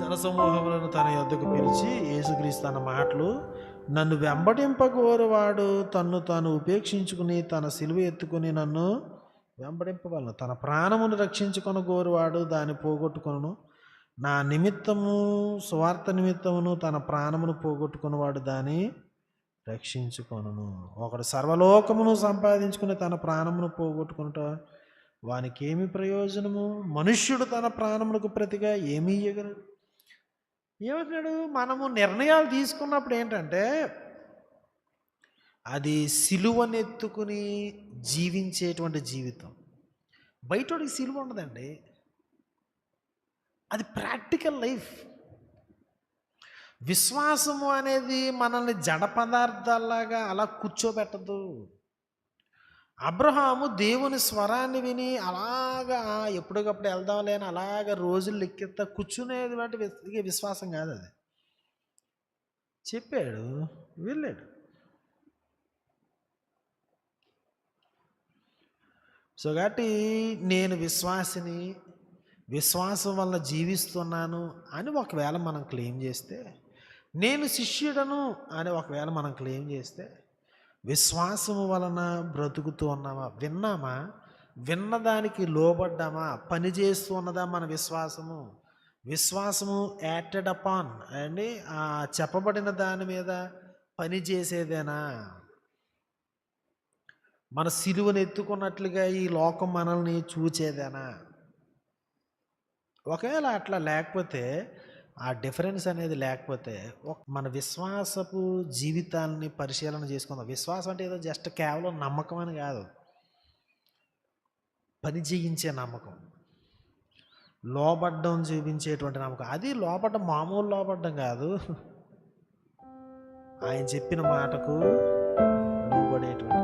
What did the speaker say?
జనసమూహములను తన యొద్దకు పిలిచి యేసుక్రీస్తు తన మాటలు నన్ను వెంబడింపగోరువాడు తన్ను తాను ఉపేక్షించుకుని తన సిలువ ఎత్తుకుని నన్ను వెంబడింపగలను. తన ప్రాణమును రక్షించుకొని గోరువాడు దాన్ని పోగొట్టుకొను నా నిమిత్తము స్వార్థ నిమిత్తమును తన ప్రాణమును పోగొట్టుకున్నవాడు దాన్ని రక్షించుకొనును. ఒకడు సర్వలోకమును సంపాదించుకుని తన ప్రాణమును పోగొట్టుకునుట వానికి ఏమి ప్రయోజనము? మనుష్యుడు తన ప్రాణములకు ప్రతిగా ఏమీ ఇయ్యగలడు? ఏమంటున్నాడు? మనము నిర్ణయాలు తీసుకున్నప్పుడు ఏంటంటే అది సిలువనెత్తుకుని జీవించేటువంటి జీవితం. బయటోడికి సిలువ ఉండదండి. అది ప్రాక్టికల్ లైఫ్. విశ్వాసము అనేది మనల్ని జడ పదార్థాల్లాగా అలా కూర్చోబెట్టదు. అబ్రహాము దేవుని స్వరాన్ని విని అలాగా ఎప్పటికప్పుడు వెళ్దాం లేని అలాగా రోజులు లెక్కెత్త కూర్చునేది వంటి విశ్వాసం కాదు అది. చెప్పాడు వెళ్ళాడు. సో కాబట్టి నేను విశ్వాసిని విశ్వాసం వల్ల జీవిస్తున్నాను అని ఒకవేళ మనం క్లెయిమ్ చేస్తే నేను శిష్యుడను అని ఒకవేళ మనం క్లెయిమ్ చేస్తే విశ్వాసము వలన బ్రతుకుతూ ఉన్నామా? విన్నామా? విన్నదానికి లోబడ్డామా? పని చేస్తూ ఉన్నదా మన విశ్వాసము? విశ్వాసము యాక్టెడ్ అపాన్ అండి ఆ చెప్పబడిన దాని మీద పని చేసేదేనా? మన సిలువను ఎత్తుకున్నట్లుగా ఈ లోకం మనల్ని చూచేదేనా? ఒకవేళ అట్లా లేకపోతే ఆ డిఫరెన్స్ అనేది లేకపోతే ఒక- మన విశ్వాసపు జీవితాలని పరిశీలన చేసుకుందాం. విశ్వాసం అంటే ఏదో జస్ట్ కేవలం నమ్మకం అని కాదు. పని చేయించే నమ్మకం. లోపడ్డం చూపించేటువంటి నమ్మకం. అది లోపడ్డం మామూలు లోపడ్డం కాదు. ఆయన చెప్పిన మాటకు లోబడేటువంటి